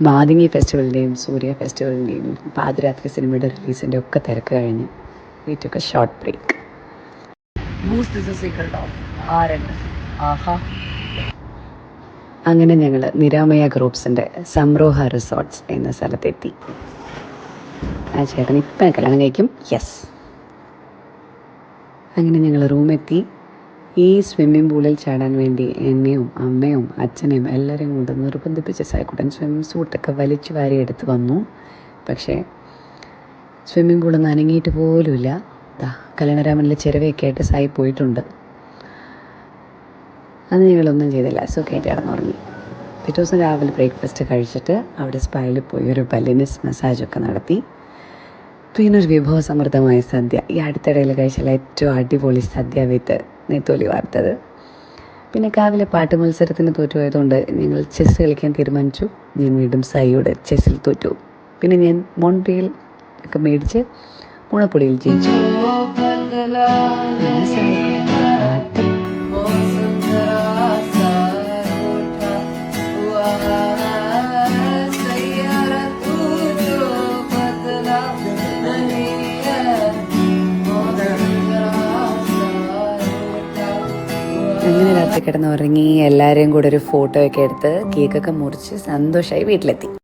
മാതിങ്ങി ഫെസ്റ്റിവലിന്റെയും സൂര്യ ഫെസ്റ്റിവലിന്റെയും പാതിരാത്രി സിനിമയുടെ റിലീസിന്റെ ഒക്കെ തിരക്ക് കഴിഞ്ഞ് വീട്ടൊക്കെ ഷോർട്ട് ബ്രേക്ക് അങ്ങനെ ഞങ്ങൾ നിരാമയ ഗ്രൂപ്പ്സിന്റെ സംരോഹ റിസോർട്ട്സ് എന്ന സ്ഥലത്തെത്തി. ആ ചേട്ടൻ ഇപ്പം കല്യാണം കഴിക്കും? യെസ് അങ്ങനെ ഞങ്ങൾ റൂമെത്തി. ഈ സ്വിമ്മിംഗ് പൂളിൽ ചാടാൻ വേണ്ടി എന്നെയും അമ്മയും അച്ഛനെയും എല്ലാവരെയും കൊണ്ട് നിർബന്ധിപ്പിച്ച സായിക്കുട്ടൻ സ്വിമ്മിംഗ് സൂട്ടൊക്കെ വലിച്ചു വാരി എടുത്ത് വന്നു. പക്ഷേ സ്വിമ്മിംഗ് പൂൾ നനങ്ങിയിട്ട് പോലുമില്ല. ദാ കല്യാണരാമനിലെ ചിരവയൊക്കെ ആയിട്ട് സായി പോയിട്ടുണ്ട്. അത് ഞങ്ങളൊന്നും ചെയ്തില്ല. സുഖമായിട്ട് കിടന്നുറങ്ങി. പിറ്റേ ദിവസം രാവിലെ ബ്രേക്ക്ഫാസ്റ്റ് കഴിച്ചിട്ട് അവിടെ സ്പൈലിൽ പോയി ഒരു ബലിനിസ് മസാജൊക്കെ നടത്തി. പിന്നെ ഒരു വിഭവസമൃദ്ധമായ സദ്യ. ഈ അടുത്തിടയിൽ കഴിച്ചാൽ ഏറ്റവും അടിപൊളി സദ്യ വിത്ത്. നെത്തോലി വാർത്തത്. പിന്നെ കാവിലെ പാട്ട് മത്സരത്തിന് തോറ്റുപോയതുകൊണ്ട് ഞങ്ങൾ ചെസ്സ് കളിക്കാൻ തീരുമാനിച്ചു. ഞാൻ വീണ്ടും സായിയുടെ ചെസ്സിൽ തോറ്റു. പിന്നെ ഞാൻ മോൺട്രിയിൽ ഒക്കെ മേടിച്ച് മുളപ്പൊടിയിൽ ജയിച്ചു Thank സായിയുടെ അങ്ങനെ രാത്രി കിടന്ന് ഉറങ്ങി എല്ലാവരെയും കൂടെ ഒരു ഫോട്ടോ ഒക്കെ എടുത്ത് കേക്കൊക്കെ മുറിച്ച് സന്തോഷമായി വീട്ടിലെത്തി.